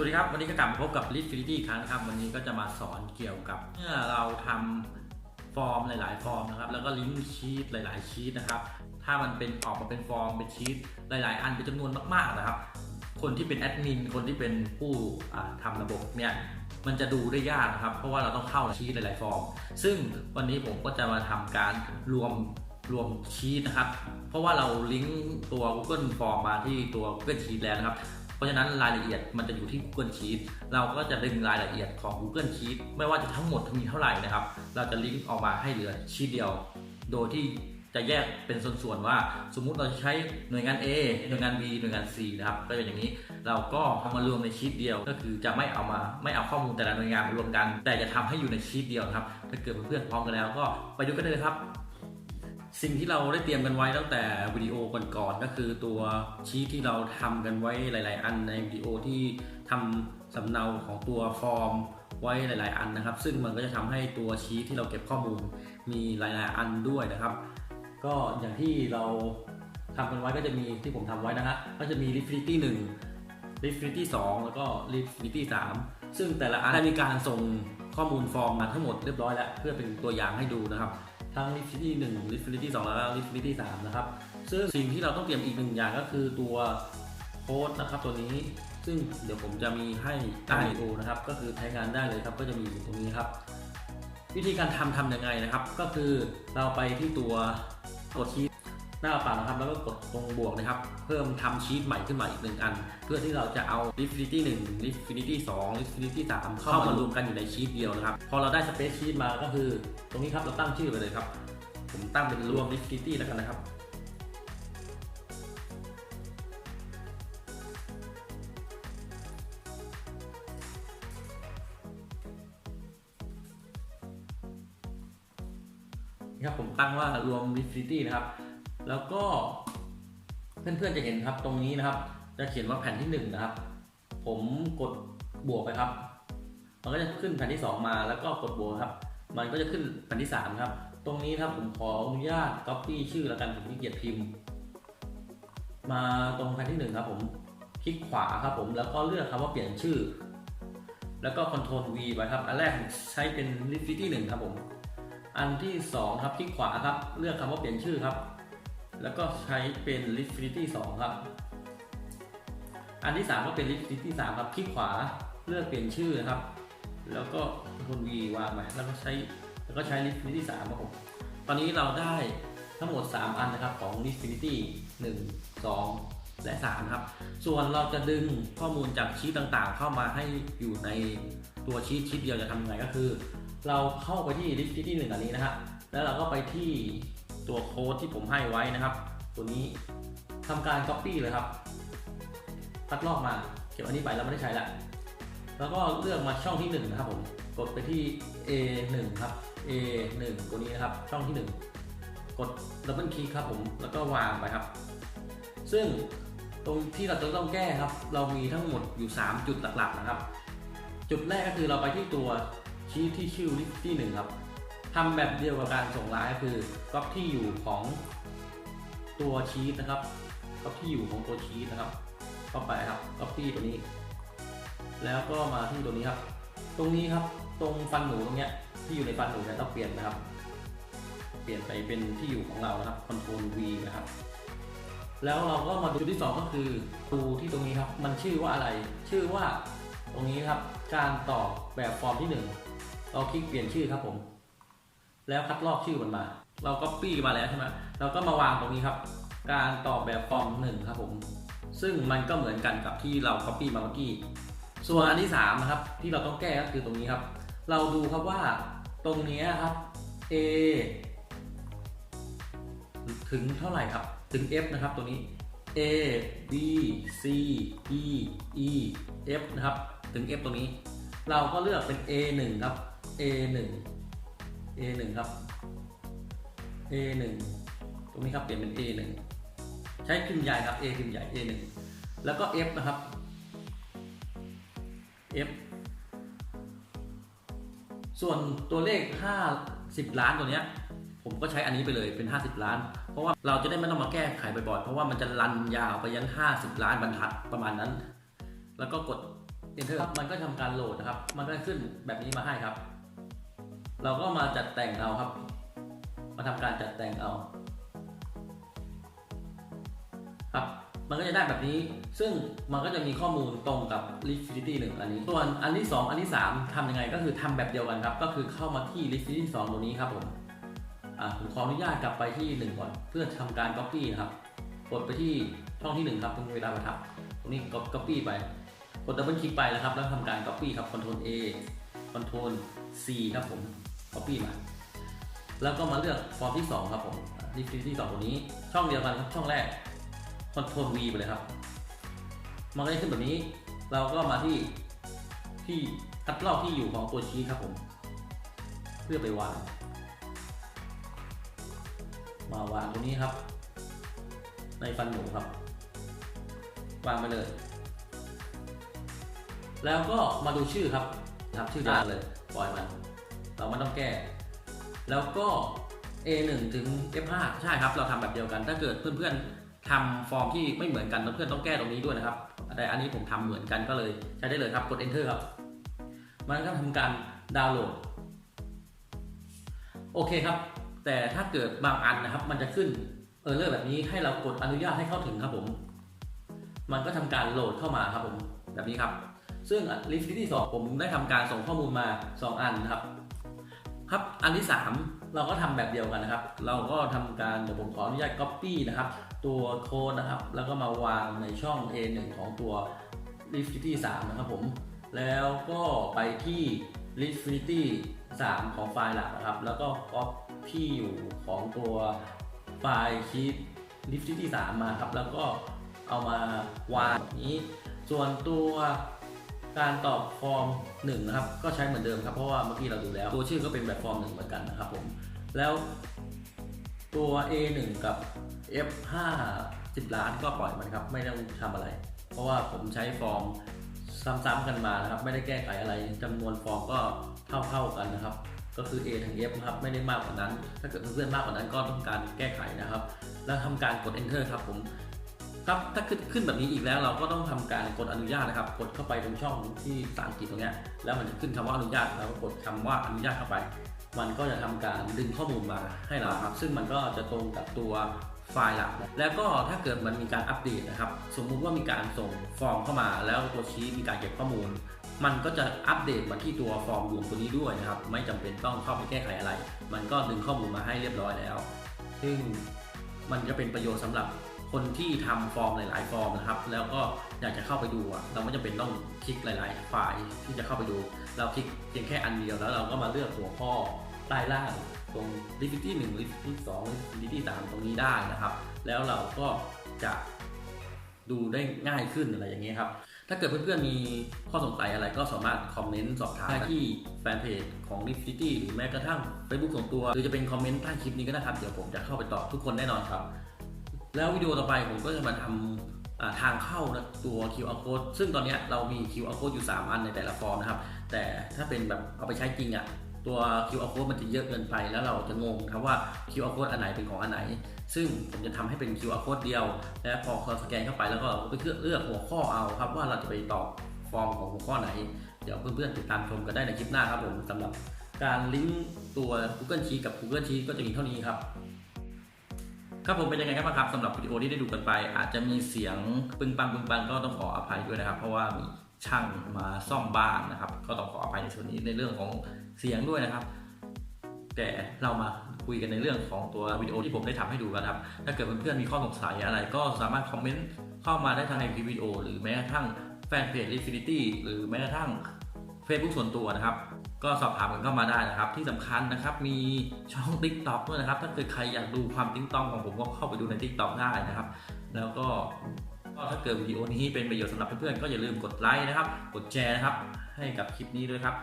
วัสดีครับ วันนี้ก็กลับมาพบกับ l i t f i n i t y อีกครั้งนะครับ วันนี้ก็จะมาสอนเกี่ยวกับเมื่อเราทำฟอร์มหลาย ๆ ฟอร์มนะครับ แล้วก็ลิงก์ชีตหลาย ๆ ชีตนะครับ ถ้ามันเป็นออกมาเป็นฟอร์มเป็นชีตหลาย ๆ อันเป็นจำนวนมาก ๆ นะครับ คนที่เป็นแอดมิน คนที่เป็นผู้อ่าทำระบบเนี่ยมันจะดูได้ยากนะครับ เพราะว่าเราต้องเข้าชีตหลาย ๆ ฟอร์ม ซึ่งวันนี้ผมก็จะมาทำการรวมรวมชีตนะครับ เพราะว่าเราลิงก์ตัว Google Form มาที่ตัว Google Sheet แล้วนะครับ เพราะฉะนั้นรายละเอียดมันจะอยู่ที่ Google Sheet เราก็จะดึงรายละเอียดของ Google Sheet ไม่ว่าจะทั้งหมดมีเท่าไหร่นะครับ เราจะลิงก์ออกมาให้เหลือชีตเดียว โดยที่จะแยกเป็นส่วนๆว่า สมมุติเราใช้หน่วยงาน A หน่วยงาน B หน่วยงาน C นะครับ ก็จะอย่างนี้ เราก็เอามารวมในชีตเดียว ก็คือจะไม่เอามาไม่เอาข้อมูลแต่ละหน่วยงานมารวมกัน แต่จะทำให้อยู่ในชีตเดียวนะครับ ถ้าเกิดเพื่อนๆพร้อมกันแล้วก็ไปดูกันเลยครับ สิ่งที่เราได้เตรียมกันไว้ตั้งแต่วิดีโอก่อนๆก็คือตัวชีทที่เราทำกันไว้หลาย ๆ อันในวิดีโอที่ทำสำเนาของตัวฟอร์มไว้หลาย ๆ อันนะครับ ซึ่งมันก็จะทำให้ตัวชีทที่เราเก็บข้อมูลมีหลาย ๆ อันด้วยนะครับ ก็อย่างที่เราทำกันไว้ก็จะมีที่ผมทำไว้นะฮะก็จะมี Lifinity 1 Lifinity 2 แล้วก็ Lifinity 3 ซึ่งแต่ละอันได้มีการส่งข้อมูลฟอร์มมาทั้งหมดเรียบร้อยแล้ว เพื่อเป็นตัวอย่างให้ดูนะครับ ทั้ง Liquidity 1 Liquidity 2 แล้วก็ Liquidity 3 นะครับ ซึ่งสิ่งที่เราต้องเตรียมอีกหนึ่งอย่างก็คือตัวโค้ดนะครับตัวนี้ซึ่งเดี๋ยวผมจะมีให้ใต้วิดีโอนะครับ ก็คือใช้งานได้เลยครับ ก็จะมีอยู่ตรงนี้ครับ วิธีการทำทำยังไงนะครับ ก็คือเราไปที่ตัวกดชีต หน้าเปล่านะครับ แล้วก็กดตรงบวกนะครับ เพิ่มทำชีตใหม่ขึ้นมาอีกหนึ่งอัน เพื่อที่เราจะเอา Lifinity 1 Lifinity 2 Lifinity 3 เข้ามารวมกันอยู่ในชีตเดียวนะครับ พอเราได้สเปซชีตมาก็คือ ตรงนี้ครับเราตั้งชื่อไปเลยครับ ผมตั้งเป็นรวม Lifinity แล้วกันนะครับนะครับผมตั้งว่ารวม Lifinity นะครับ แล้วก็เพื่อนๆจะเห็นครับตรงนี้นะครับ จะเขียนว่าแผ่นที่1นะครับ ผมกดบวกไปครับ มันก็จะขึ้นแผ่นที่ 2 มาแล้วก็กดบวกครับ มันก็จะขึ้นแผ่นที่ 3 ครับ ตรงนี้ครับผมขออนุญาต copy ชื่อแล้วกันผมขี้เกียจพิมพ์ มาตรงแผ่นที่ 1 ครับ ผมคลิกขวาครับผมแล้วก็เลือกคำว่าเปลี่ยนชื่อ แล้วก็ Ctrl V ไปครับ อันแรกใช้เป็น Lifinity 1ครับผม อันที่ 2 ครับคลิกขวาครับ เลือกคำว่าเปลี่ยนชื่อครับ แล้วก็ใช้เป็น Lifinity 2ครับ อันที่ 3 ก็เป็น Lifinity 3ครับ คลิกขวาเลือกเปลี่ยนชื่อนะครับ แล้วก็คน V วางมาแล้วก็ใช้แล้วก็ใช้ Lifinity 3ครับผม ตอนนี้เราได้ทั้งหมด 3 อันนะครับของ Lifinity 1 2 และ3ครับ ส่วนเราจะดึงข้อมูลจากชีตต่างๆ เข้ามาให้อยู่ในตัวชีตชีตเดียวจะทำยังไงก็คือ เราเข้าไปที่ Lifinity 1อันนี้นะฮะแล้วเราก็ไปที่ ตัวโค้ดที่ผมให้ไว้นะครับ ตัวนี้ทำการ Copy เลยครับคัดลอกมาเก็บอันนี้ไปแล้วไม่ได้ใช้ละแล้วก็เลือกมาช่องที่ 1 นะครับผมกดไปที่ A1 ครับ A1 ตัวนี้นะครับช่องที่ 1 กดดับเบิลคลิกครับผมแล้วก็วางไปครับ ซึ่งตรงที่เราจะต้องแก้ครับ เรามีทั้งหมดอยู่ 3 จุดหลักๆนะครับ จุดแรกก็คือเราไปที่ตัวชีทที่ชื่อที่หนึ่งครับ ทำแบบเดียวกับการส่งไลน์ก็คือก๊อปที่อยู่ของตัวชีทนะครับก๊อปที่อยู่ของตัวชีทนะครับเข้าไปครับก๊อปปี้ตัวนี้ แล้วก็มาที่ตัวนี้ครับ ตรงนี้ครับตรงฟันหนูตรงเนี้ยที่อยู่ในฟันหนูเนี่ยต้องเปลี่ยนนะครับ เปลี่ยนไปเป็นที่อยู่ของเรานะครับ Ctrl V นะครับ แล้วเราก็มาดูที่สองก็คือดูที่ตรงนี้ครับ มันชื่อว่าอะไร ชื่อว่าตรงนี้ครับ การตอบแบบฟอร์มที่หนึ่งเราคลิกเปลี่ยนชื่อครับผม แล้วคัดลอกชื่อมันมา เราก็ปี้มาแล้วใช่ไหมเราก็มาวางตรงนี้ครับ การตอบแบบฟอร์มหนึ่งครับผม ซึ่งมันก็เหมือนกันกับที่เรา copy มาเมื่อกี้ ส่วนอันที่3นะครับที่เราต้องแก้ก็คือตรงนี้ครับ เราดูครับว่าตรงนี้ครับ A ถึงเท่าไหร่ครับ ถึง F นะครับตัวนี้ A B C E E F นะครับ ถึง F ตรงนี้ เราก็เลือกเป็น A 1ครับ A 1 A 1 ครับ A 1 ตรงนี้ครับเปลี่ยนเป็น A 1 ใช้พิมพ์ใหญ่ครับ A พิมพ์ใหญ่ A 1 แล้วก็ F นะครับ F ส่วนตัวเลข 50 ล้านตัวเนี้ยผมก็ใช้อันนี้ไปเลยเป็น 50 ล้าน เพราะว่าเราจะได้ไม่ต้องมาแก้ไขบ่อยๆเพราะว่ามันจะรันยาวไปยัน 50 ล้านบรรทัดประมาณนั้น แล้วก็กด enter มันก็ทำการโหลดนะครับ มันก็ขึ้นแบบนี้มาให้ครับ เราก็มาจัดแต่งเอาครับ มาทำการจัดแต่งเอาครับ มันก็จะได้แบบนี้ ซึ่งมันก็จะมีข้อมูลตรงกับ Liquidity 1 อันนี้ ส่วนอันที่ 2 อันที่ 3ทำยังไงก็คือทำแบบเดียวกันครับ ก็คือเข้ามาที่ Liquidity 2ตัวนี้ครับผมอ่าผมขออนุญาตกลับไปที่ 1 ก่อน เพื่อทำการ Copy ครับกดไปที่ช่องที่ 1 ครับตรงเวลาประทับ ตรงนี้ Copy ไป กดดับเบิลคลิกไปแล้วครับ แล้วทำการ Copy ครับ Ctrl A Ctrl C ครับผม Copy มา แล้วก็มาเลือกฟอร์มที่ 2 ครับผม Liquidity 2ตัวนี้ ช่องเดียวกันครับ ช่องแรก Ctrl V ไปเลยครับ มันก็จะขึ้นแบบนี้ เราก็มาที่ที่คัดลอกที่อยู่ของตัวชี้ครับผม เพื่อไปวาง มาวางตรงนี้ครับ ในฟันหมูครับ วางไปเลย แล้วก็มาดูชื่อครับครับชื่อร้าเลย ปล่อยมัน เราไม่ต้องแก้ แล้วก็ A1 ถึง F5 ใช่ครับ เราทำแบบเดียวกัน ถ้าเกิดเพื่อนๆทำฟอร์มที่ไม่เหมือนกันเพื่อนๆต้องแก้ตรงนี้ด้วยนะครับแต่อันนี้ผมทำเหมือนกันก็เลยใช้ได้เลยครับกด Enter ครับ มันก็ทำการดาวน์โหลดโอเคครับ แต่ถ้าเกิดบางอันนะครับ มันจะขึ้นเออร์เลอร์แบบนี้ให้เรากดอนุญาตให้เข้าถึงครับผม มันก็ทำการโหลดเข้ามาครับผมแบบนี้ครับ ซึ่ง Liquidity 2ผมได้ทำการส่งข้อมูลมา 2 อันนะครับ ครับอันที่ 3 เราก็ทำแบบเดียวกันนะครับ เราก็ทำการเดี๋ยวผมขออนุญาต Copy นะครับ ตัวโค้ดนะครับ แล้วก็มาวางในช่อง A1 ของตัว Liquidity 3นะครับผม แล้วก็ไปที่ Liquidity 3 ของไฟล์หลักนะครับ แล้วก็ Copy อยู่ของตัวไฟล์คีย์ Liquidity 3 มาครับ แล้วก็เอามาวางแบบนี้ ส่วนตัว การตอบฟอร์ม1นะครับก็ใช้เหมือนเดิมครับเพราะว่าเมื่อกี้เราดูแล้ว ตัวชื่อก็เป็นแบบฟอร์ม1เหมือนกันนะครับผมแล้วตัว A1 กับ F5 10 ล้านก็ปล่อยมันครับ ไม่ต้องทำอะไร เพราะว่าผมใช้ฟอร์มซ้ำๆกันมานะครับ ไม่ได้แก้ไขอะไรจำนวนฟอร์มก็เท่าๆกันนะครับ ก็คือ A ถึง F นะครับ ไม่ได้มากกว่านั้น ถ้าเกิดเพื่อนๆมากกว่านั้นก็ต้องการแก้ไขนะครับ แล้วทำการกด enter ครับผม ครับถ้าขึ้นขึ้นแบบนี้อีกแล้วเราก็ต้องทำการกดอนุญาตนะครับ กดเข้าไปตรงช่องที่ภาษาอังกฤษตรงนี้แล้วมันจะขึ้นคำว่าอนุญาตเราก็กดคำว่าอนุญาตเข้าไป มันก็จะทำการดึงข้อมูลมาให้เราครับ ซึ่งมันก็จะตรงกับตัวไฟล์หลักแล้วก็ถ้าเกิดมันมีการอัปเดตนะครับ สมมุติว่ามีการส่งฟอร์มเข้ามา แล้วตัวชี้มีการเก็บข้อมูล มันก็จะอัปเดตมาที่ตัวฟอร์มรวมตัวนี้ด้วยนะครับ ไม่จำเป็นต้องเข้าไปแก้ไขอะไร มันก็ดึงข้อมูลมาให้เรียบร้อยแล้ว ซึ่งมันจะเป็นประโยชน์สำหรับ คนที่ทำฟอร์มหลาย ๆ ฟอร์มนะครับ แล้วก็อยากจะเข้าไปดูอะเราไม่จำเป็นต้องคลิกหลายๆไฟล์ที่จะเข้าไปดู เราคลิกเพียงแค่อันเดียวแล้วเราก็มาเลือกหัวข้อใต้ล่างตรง Liquidity 1 Liquidity 2 Liquidity 3ตรงนี้ได้นะครับ แล้วเราก็จะดูได้ง่ายขึ้นอะไรอย่างเงี้ยครับ ถ้าเกิดเพื่อนๆมีข้อสงสัยอะไรก็สามารถคอมเมนต์สอบถามได้ที่แฟนเพจของ l i b i t y หรือแม้กระทั่ง Facebook ส่วนตัว หรือจะเป็นคอมเมนต์ใต้คลิปนี้ก็ได้ครับ เดี๋ยวผมจะเข้าไปตอบทุกคนแน่นอนครับ แล้ววิดีโอต่อไปผมก็จะมาทำทางเข้านะตัว QR code ซึ่งตอนนี้เรามี QR code อยู่ 3 อันในแต่ละฟอร์มนะครับ แต่ถ้าเป็นแบบเอาไปใช้จริงอะ่ะตัว QR code มันจะเยอะเกินไปแล้วเราจะงงครับว่า QR code อันไหนเป็นของอันไหน ซึ่งผมจะทำให้เป็น QR code เดียว และพอเราสแกนเข้าไปแล้วก็เราไปเลือกเลือกหัวข้อเอาครับว่าเราจะไปตอบฟอร์มของหัวข้อไหน เดี๋ยวเพื่อนๆติดตามชมกันได้ในคลิปหน้าครับผมสำหรับการลิงก์ตัว Google Sheet กับ Google Sheet ก็จะมีเท่านี้ครับ ครับผมเป็นยังไงกับครับสำหรับวิดีโอที่ได้ดูกันไป อาจจะมีเสียงปึงปังปึงปังก็ต้องขออภัยด้วยนะครับ เพราะว่ามีช่างมาซ่อมบ้านนะครับ ก็ต้องขออภัยในส่วนนี้ในเรื่องของเสียงด้วยนะครับ แต่เรามาคุยกันในเรื่องของตัววิดีโอที่ผมได้ทำให้ดูกันครับ ถ้าเกิดเพื่อนๆมีข้อสงสัยอะไร ก็สามารถคอมเมนต์เข้ามาได้ทางในคลิปวิดีโอ หรือแม้กระทั่งแฟนเพจ Infinity หรือแม้กระทั่ง Facebook ส่วนตัวนะครับ ก็สอบถามกันเข้ามาได้นะครับ ที่สำคัญนะครับ มีช่อง Tik t o k ด้วยนะครับ ถ้าเกิดใครอยากดูความติ๊งต้องของผมก็เข้าไปดูใน Tik t o k ได้นะครับ แล้วก็ก็ถ้าเกิดวิดีโอนี้เป็นประโยชน์สำหรับเพื่อนๆก็อย่าลืมกดไลค์นะครับ กดแชร์นะครับ ให้กับคลิปนี้ด้วยครับ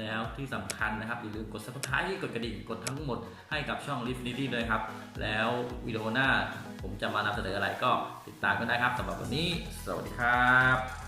แล้วที่สำคัญนะครับอย่าลืมกด subscribe กดกระดิ่งกดทั้งหมดให้กับช่อง l i f t n i t y ด้วยครับ แล้ววิดีโอหน้าผมจะมานำเสนออะไรก็ติดตามกันได้ครับสำหรับวันนี้ สวัสดีครับ